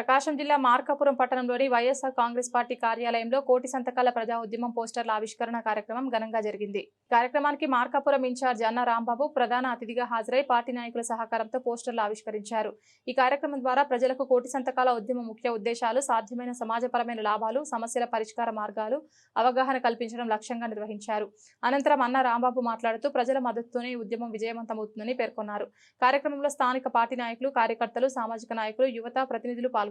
ప్రకాశం జిల్లా మార్కాపురం పట్టణంలోని వైఎస్ఆర్ కాంగ్రెస్ పార్టీ కార్యాలయంలో కోటి సంతకాల ప్రజా ఉద్యమం పోస్టర్ల ఆవిష్కరణ కార్యక్రమం ఘనంగా జరిగింది. కార్యక్రమానికి మార్కాపురం ఇన్ఛార్జ్ అన్న రాంబాబు ప్రధాన అతిథిగా హాజరై పార్టీ నాయకుల సహకారంతో పోస్టర్లు ఆవిష్కరించారు. ఈ కార్యక్రమం ద్వారా ప్రజలకు కోటి సంతకాల ఉద్యమ ముఖ్య ఉద్దేశాలు సాధ్యమైన సమాజపరమైన లాభాలు సమస్యల పరిష్కార మార్గాలు అవగాహన కల్పించడం లక్ష్యంగా నిర్వహించారు. అనంతరం అన్న రాంబాబు మాట్లాడుతూ ప్రజల మద్దతుతోనే ఉద్యమం విజయవంతమవుతుందని పేర్కొన్నారు. కార్యక్రమంలో స్థానిక పార్టీ నాయకులు కార్యకర్తలు సామాజిక నాయకులు యువత ప్రతినిధులు పాల్గొన్నారు.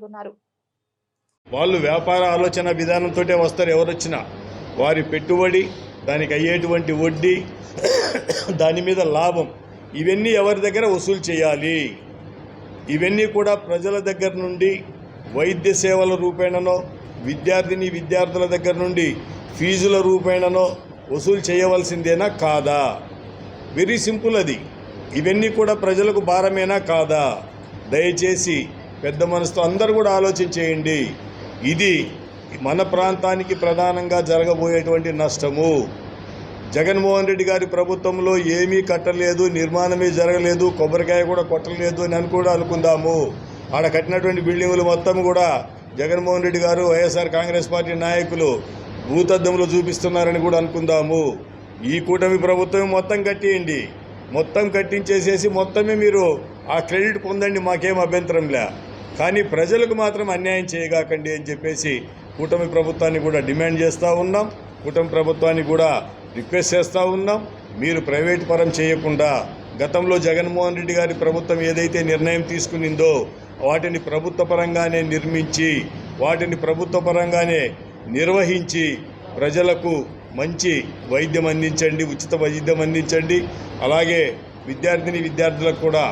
వాళ్ళు వ్యాపార ఆలోచన విధానంతో వస్తారు ఎవరొచ్చినా. వారి పెట్టుబడి దానికి అయ్యేటువంటి వడ్డీ దాని మీద లాభం ఇవన్నీ ఎవరి దగ్గర వసూలు చేయాలి? ఇవన్నీ కూడా ప్రజల దగ్గర నుండి వైద్య సేవల రూపేణనో విద్యార్థిని విద్యార్థుల దగ్గర నుండి ఫీజుల రూపేణనో వసూలు చేయవలసిందేనా కాదా? వెరీ సింపుల్ అది. ఇవన్నీ కూడా ప్రజలకు భారమేనా కాదా? దయచేసి పెద్ద మనసుతో అందరూ కూడా ఆలోచన చేయండి ఇది మన ప్రాంతానికి ప్రధానంగా జరగబోయేటువంటి నష్టము. జగన్మోహన్ రెడ్డి గారి ప్రభుత్వంలో ఏమీ కట్టలేదు నిర్మాణమే జరగలేదు కొబ్బరికాయ కూడా కొట్టలేదు అని అని కూడా అనుకుందాము. ఆడ కట్టినటువంటి బిల్డింగులు మొత్తం కూడా జగన్మోహన్ రెడ్డి గారు వైఎస్ఆర్ కాంగ్రెస్ పార్టీ నాయకులు భూతద్దంలో చూపిస్తున్నారని కూడా అనుకుందాము. ఈ కూటమి ప్రభుత్వం మొత్తం కట్టేయండి. మొత్తం కట్టించేసేసి మొత్తమే మీరు ఆ క్రెడిట్ పొందండి మాకేం అభ్యంతరం లే. కానీ ప్రజలకు మాత్రం అన్యాయం చేయగాకండి అని చెప్పేసి కూటమి ప్రభుత్వాన్ని కూడా డిమాండ్ చేస్తూ ఉన్నాం. కూటమి ప్రభుత్వాన్ని కూడా రిక్వెస్ట్ చేస్తూ ఉన్నాం. మీరు ప్రైవేట్ పరం చేయకుండా గతంలో జగన్మోహన్ రెడ్డి గారి ప్రభుత్వం ఏదైతే నిర్ణయం తీసుకునిందో వాటిని ప్రభుత్వ పరంగానే నిర్మించి వాటిని ప్రభుత్వ పరంగానే నిర్వహించి ప్రజలకు మంచి వైద్యం అందించండి ఉచిత వైద్యం అందించండి. అలాగే విద్యార్థిని విద్యార్థులకు కూడా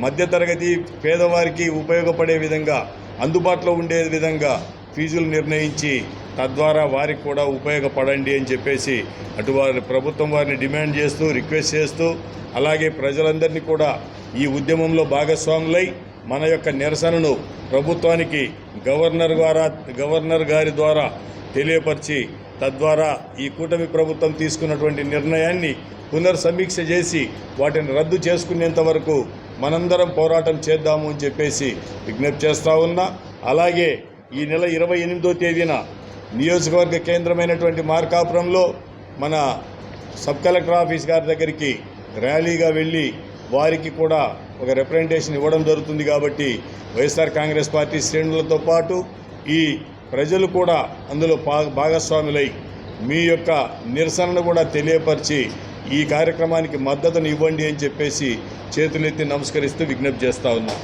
మధ్యతరగతి పేదవారికి ఉపయోగపడే విధంగా అందుబాటులో ఉండే విధంగా ఫీజులు నిర్ణయించి తద్వారా వారికి కూడా ఉపయోగపడండి అని చెప్పేసి అటు వారి ప్రభుత్వం వారిని డిమాండ్ చేస్తూ రిక్వెస్ట్ చేస్తూ అలాగే ప్రజలందరినీ కూడా ఈ ఉద్యమంలో భాగస్వాములై మన యొక్క నిరసనను ప్రభుత్వానికి గవర్నర్ ద్వారా గవర్నర్ గారి ద్వారా తెలియపరిచి తద్వారా ఈ కూటమి ప్రభుత్వం తీసుకున్నటువంటి నిర్ణయాన్ని పునర్సమీక్ష చేసి వాటిని రద్దు చేసుకునేంత వరకు మనందరం పోరాటం చేద్దాము అని చెప్పేసి విజ్ఞప్తి చేస్తూ ఉన్నా. అలాగే ఈ నెల ఇరవై ఎనిమిదో తేదీన నియోజకవర్గ కేంద్రమైనటువంటి మార్కాపురంలో మన సబ్ కలెక్టర్ ఆఫీస్ గారి దగ్గరికి ర్యాలీగా వెళ్ళి వారికి కూడా ఒక రిప్రజెంటేషన్ ఇవ్వడం జరుగుతుంది కాబట్టి వైఎస్ఆర్ కాంగ్రెస్ పార్టీ శ్రేణులతో పాటు ఈ ప్రజలు కూడా అందులో భాగస్వాములై మీ యొక్క నిరసనను కూడా తెలియపరిచి ఈ కార్యక్రమానికి మద్దతును ఇవ్వండి అని చెప్పేసి చేతులెత్తి నమస్కరిస్తూ విజ్ఞప్తి చేస్తా ఉన్నాం.